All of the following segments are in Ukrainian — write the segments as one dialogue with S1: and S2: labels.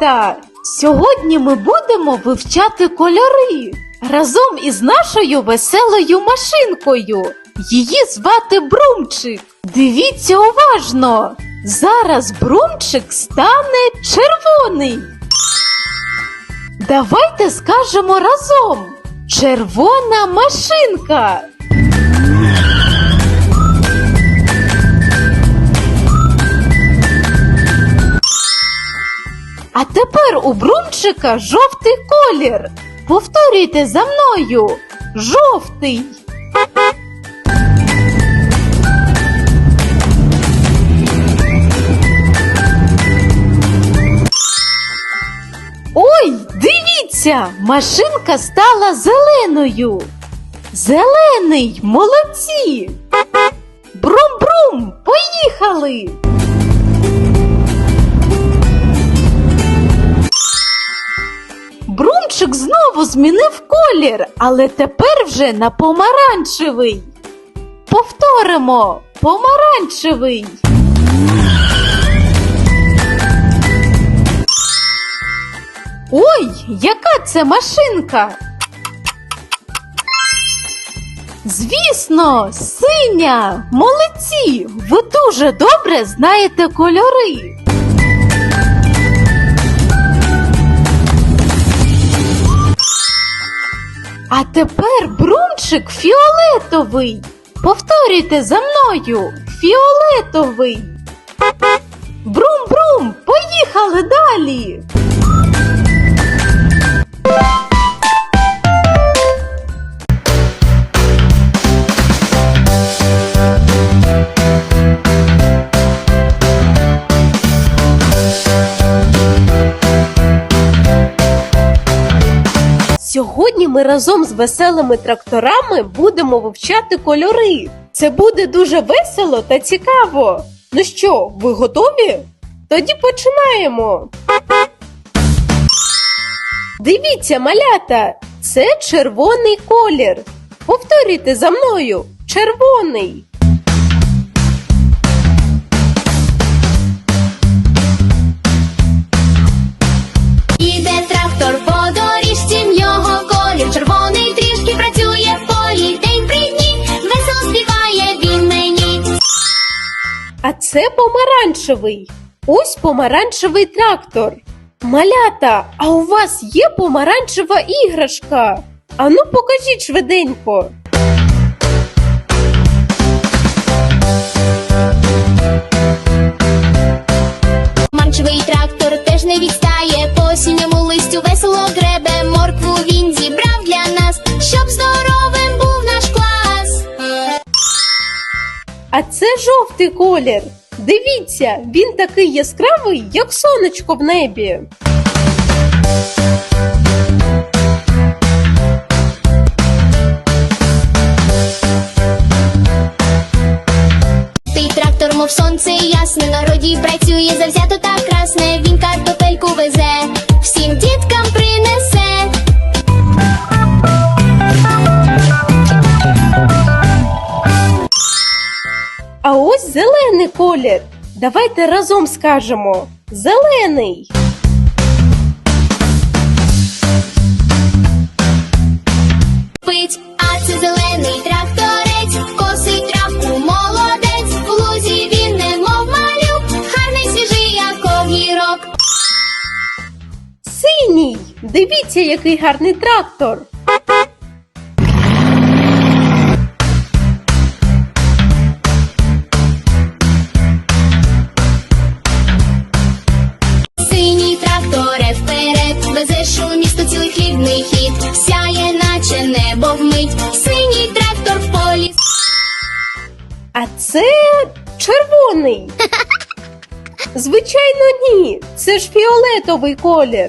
S1: Малята! Сьогодні ми будемо вивчати кольори разом із нашою веселою машинкою. Її звати Брумчик. Дивіться уважно. Зараз Брумчик стане червоний. Давайте скажемо разом. Червона машинка. А тепер у Брумчика жовтий колір. Повторюйте за мною. Жовтий. Ой, дивіться, машинка стала зеленою. Зелений, молодці. Брум-брум, поїхали. Брумчик знову змінив колір, але тепер вже на помаранчевий. Повторимо помаранчевий. Ой, яка це машинка? Звісно, синя! Молодці! Ви дуже добре знаєте кольори. А тепер брунчик фіолетовий. Повторюйте за мною. Фіолетовий. Брум-брум, поїхали далі. Разом з веселими тракторами будемо вивчати кольори. Це буде дуже весело та цікаво. Ну що, ви готові? Тоді починаємо. Дивіться, малята, це червоний колір. Повторюйте за мною червоний. А це помаранчевий. Ось помаранчевий трактор. Малята, а у вас є помаранчева іграшка? Ану, покажіть швиденько.
S2: Манчевий трактор теж не відстає, по синьому листю весело гребе.
S1: Жовтий колір. Дивіться, він такий яскравий, як сонечко в небі.
S2: Той трактор, мов сонце ясне, народі працює завзято та красне. Він картопельку везе,
S1: ось зелений колір. Давайте разом скажемо: зелений.
S2: Пить, а це зелений тракторець, косить травку, молодець. В лузі він немов малюк, гарний свіжий, як огірок.
S1: Синій. Дивіться, який гарний трактор. А це червоний. Звичайно, ні. Це ж фіолетовий колір.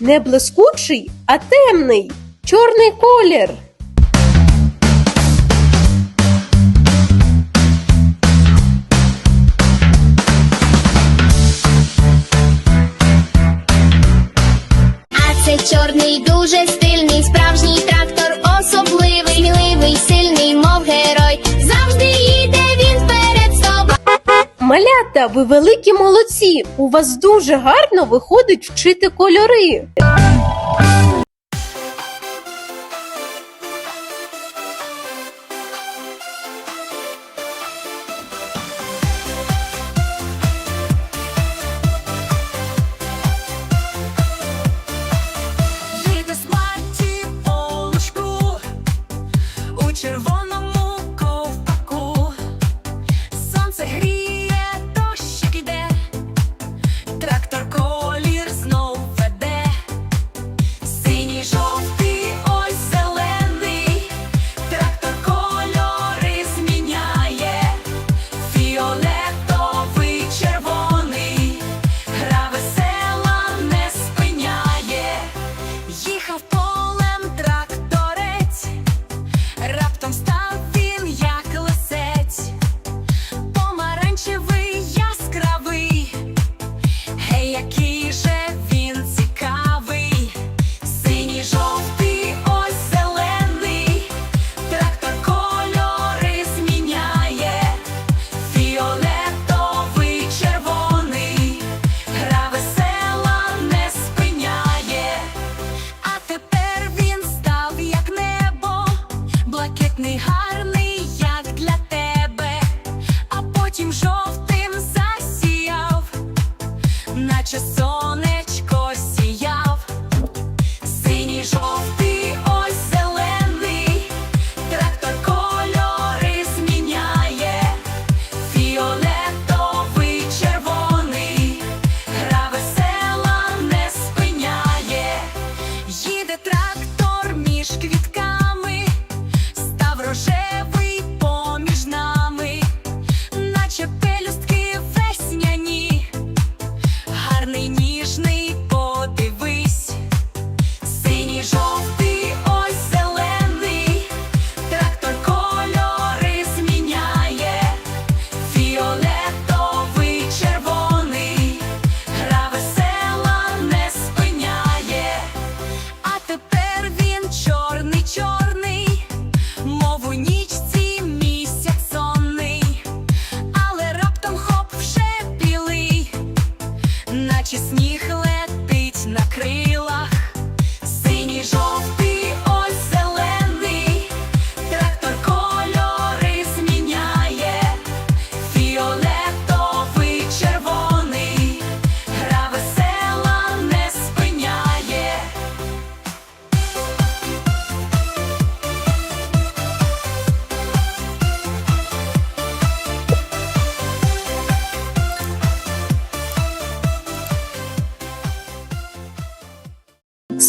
S3: не блискучий, а темний, чорний колір.
S2: Чорний, дуже стильний, справжній трактор, особливий, сміливий, сильний,
S3: Малята, ви великі молодці! У вас дуже гарно виходить вчити кольори.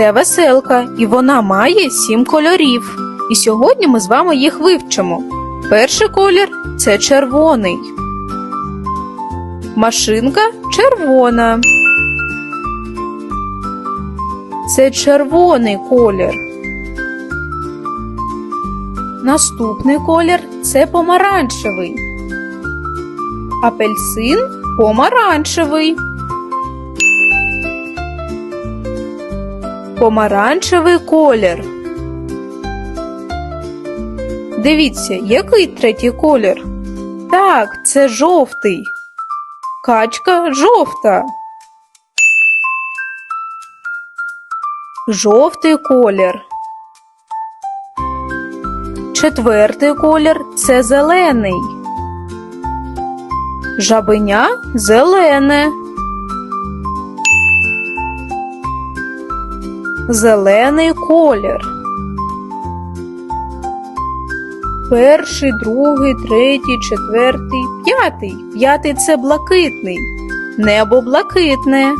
S1: Це веселка, і вона має сім кольорів. І сьогодні ми з вами їх вивчимо. Перший колір це червоний. Машинка червона. Це червоний колір. Наступний колір це помаранчевий. Апельсин помаранчевий. Помаранчевий колір. Дивіться, який третій колір? Так, це жовтий. Качка жовта. Жовтий колір. Четвертий колір це зелений. Жабеня зелене. Зелений колір. Перший, другий, третій, четвертий, п'ятий. П'ятий це блакитний. Небо блакитне.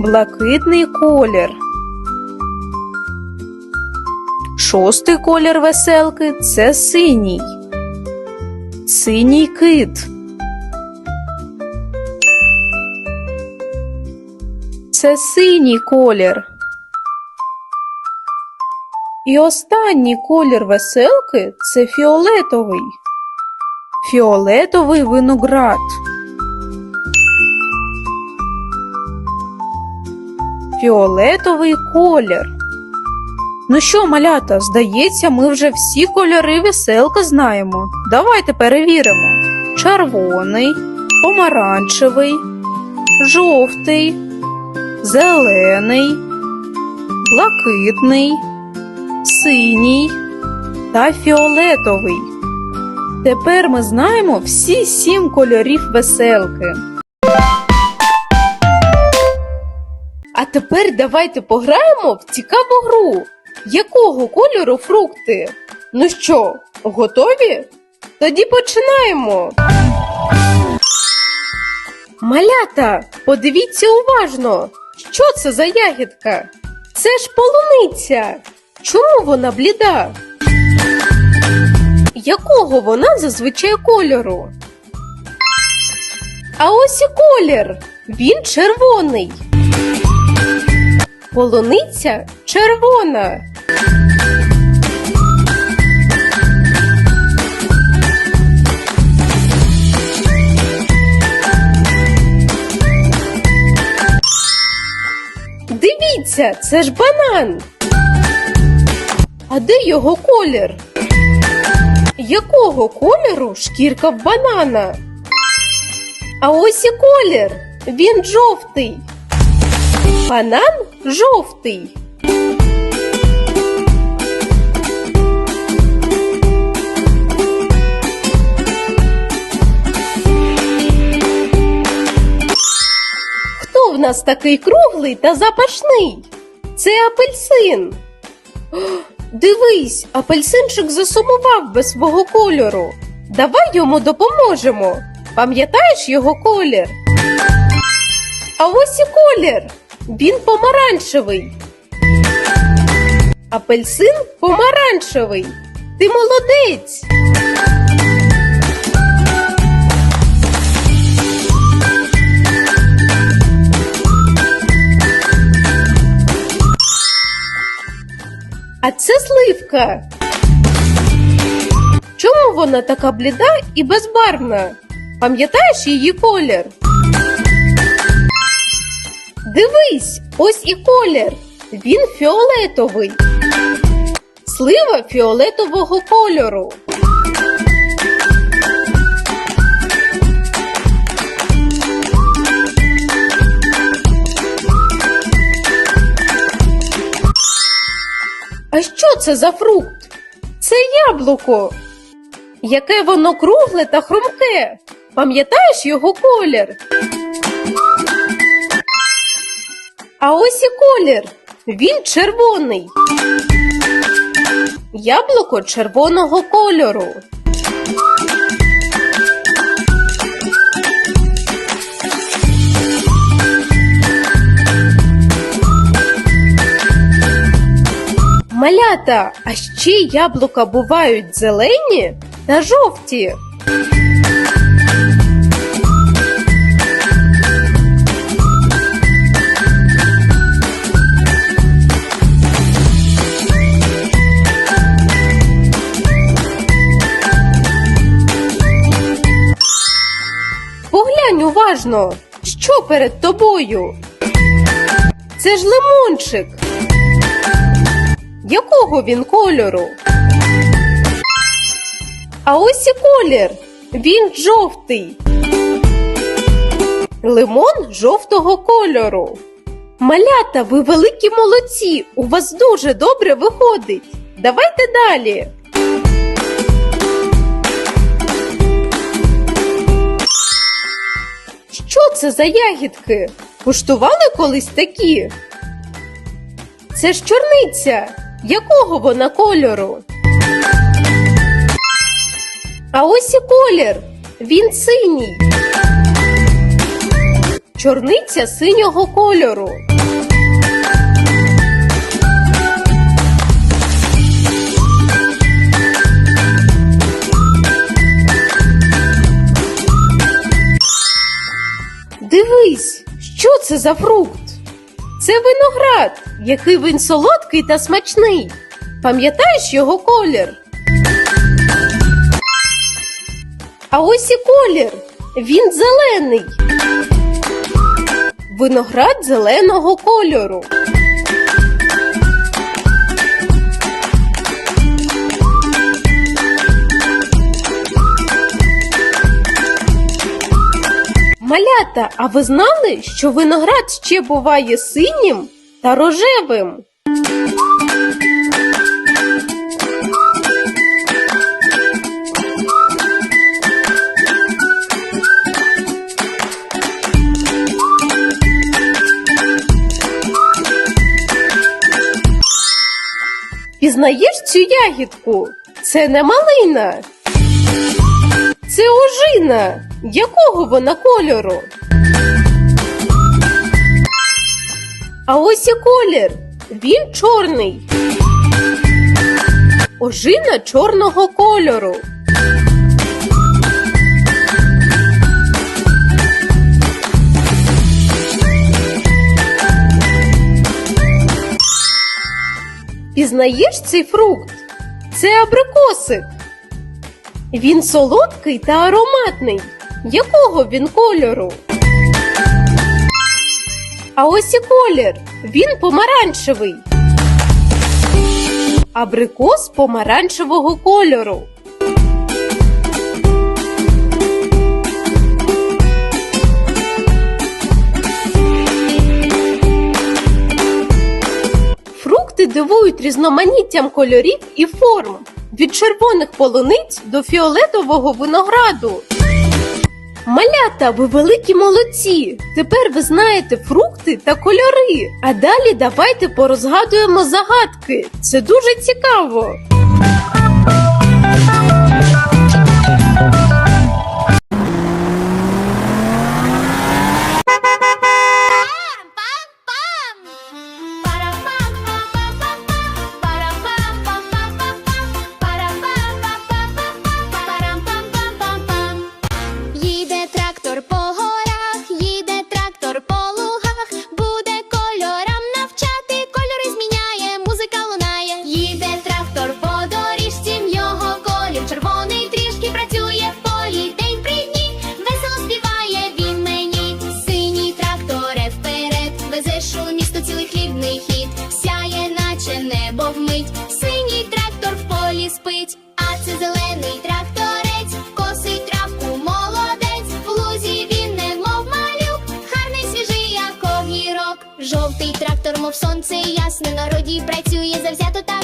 S1: Блакитний колір. Шостий колір веселки це синій. Синій кит.
S4: Це синій колір. І останній колір веселки це фіолетовий. Фіолетовий виноград. Фіолетовий колір. Ну що, малята, здається, ми вже всі кольори веселки знаємо. Давайте перевіримо. Червоний, помаранчевий, жовтий, зелений, блакитний, синій та фіолетовий. Тепер ми знаємо всі сім кольорів веселки.
S1: А тепер давайте пограємо в цікаву гру. Якого кольору фрукти? Ну що, готові? Тоді починаємо. Малята, подивіться уважно, що це за ягідка? Це ж полуниця. Чому вона бліда? Якого вона зазвичай кольору? А ось і колір. Він червоний. Полуниця червона. Дивіться, це ж банан. А де його колір? Якого кольору шкірка в банана? А ось і колір. Він жовтий. Банан жовтий. Нас такий круглий та запашний? Це апельсин. Дивись, апельсинчик засумував без свого кольору. Давай йому допоможемо. Пам'ятаєш його колір? А ось і колір. Він помаранчевий. Апельсин помаранчевий. Ти молодець. А це сливка. Чому вона така бліда і безбарвна? Пам'ятаєш її колір? Дивись, ось і колір. Він фіолетовий. Слива фіолетового кольору. Це за фрукт? Це яблуко. Яке воно кругле та хрумке. Пам'ятаєш його колір? А ось і колір. Він червоний. Яблуко червоного кольору. Малята, а ще яблука бувають зелені та жовті. Поглянь уважно, що перед тобою. Це ж лимончик. Якого він кольору? А ось і колір. Він жовтий. Лимон жовтого кольору. Малята, ви великі молодці. У вас дуже добре виходить. Давайте далі. Що це за ягідки? Куштували колись такі? Це ж чорниця. Якого вона кольору? А ось і колір. Він синій. Чорниця синього кольору. Дивись, що це за фрукт? Це виноград, який він солодкий та смачний. Пам'ятаєш його колір? А ось і колір. Він зелений. Виноград зеленого кольору. Малята, а ви знали, що виноград ще буває синім та рожевим? Пізнаєш цю ягідку? Це не малина. Це ожина. Якого вона кольору? А ось і колір. Він чорний. Ожина чорного кольору. Пізнаєш цей фрукт? Це абрикосик. Він солодкий та ароматний. Якого він кольору? А ось і колір. Він помаранчевий. Абрикос помаранчевого кольору. Фрукти дивують різноманіттям кольорів і форм від червоних полуниць до фіолетового винограду. Малята, ви великі молодці! Тепер ви знаєте фрукти та кольори. А далі давайте порозгадуємо загадки. Це дуже цікаво.
S2: взято так.